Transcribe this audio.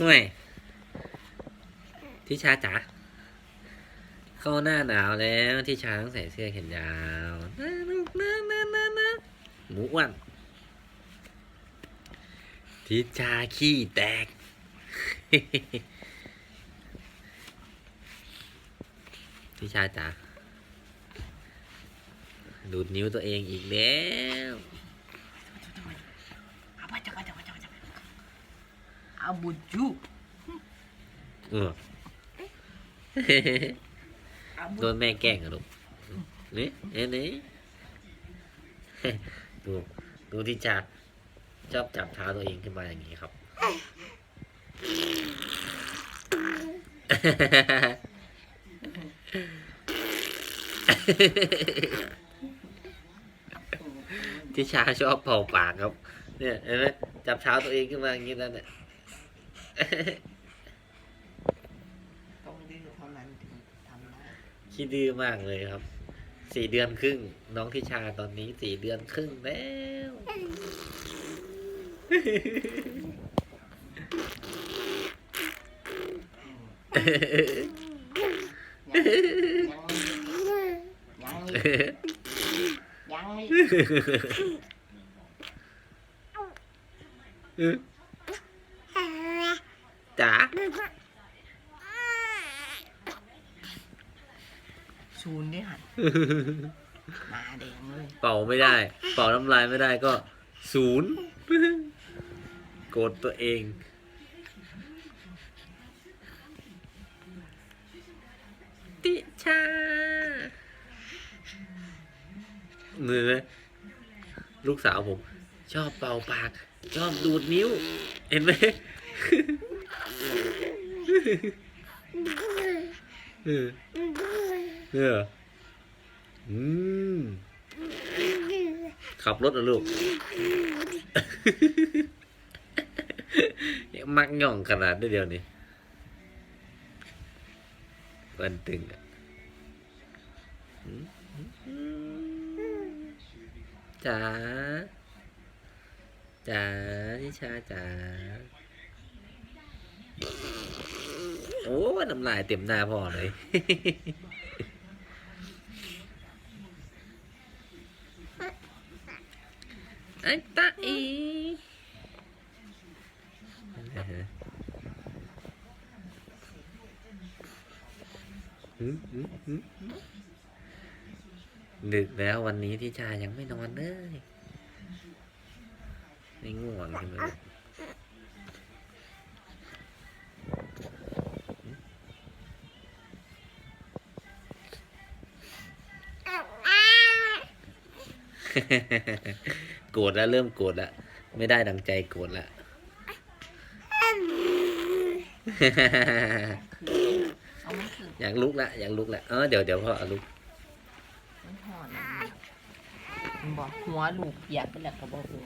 ห่วยทิชาจ๋าเข้าหน้าหนาวแล้วทิชาต้องใส่เสื้อแขนยาวนะลูกนะนะนะนะหมูอ้วนทิชาขี้แตก ทิชาจ๋าดูดนิ้วตัวเองอีกแล้ว เอาไปจับไปจับไปจับไปจับไป เอาบุจูเออโดนแม่แกล้งอะลูกนี่เอ้นี่ดูดูที่จาชอบจับเท้าตัวเองขึ้นมาอย่างนี้ครับ ที่ชาชอบเป่าปากครับ เนี่ยเห็นไหมจับเท้าตัวเองขึ้นมาอย่างนี้แล้วเนี่ย ต้องดื้อเท่านั้นถึงทำได้ขี้ดื้อมากเลยครับ สี่เดือนครึ่ง น้องทิชาตอนนี้สี่เดือนครึ่งแล้ว ยังยังยัง จ๋าชูนดิหันหน้าแดงเลยเป่าไม่ได้ เป่าน้ำลายไม่ได้ก็ศูนย์โกรธตัวเองติชาเนื้อลูกสาวผม ชอบเป่าปาก ชอบดูดนิ้ว เห็นไหม เออเอออืมขับรถเหรอลูกมักย่องขนาดนี้เดียวนี่วันตึงอะจ๋าจ๋านิชาจ๋า โอ้น้ำลายเต็มหน้าพ่อเลยไอ้ตาอีดึกแล้ววันนี้ที่ชายังไม่นอนเลย ไม่ง่วงใช่ไหม โกรธแล้วเริ่มโกรธแล้วไม่ได้ดังใจโกรธแล้วเอาไม่ถึงอยากลุกละอยากลุกละเออเดี๋ยวเดี๋ยวพ่อเอาลุกมันหอนมันบอกหัวลูกเปียกไปแล้วก็บอกหู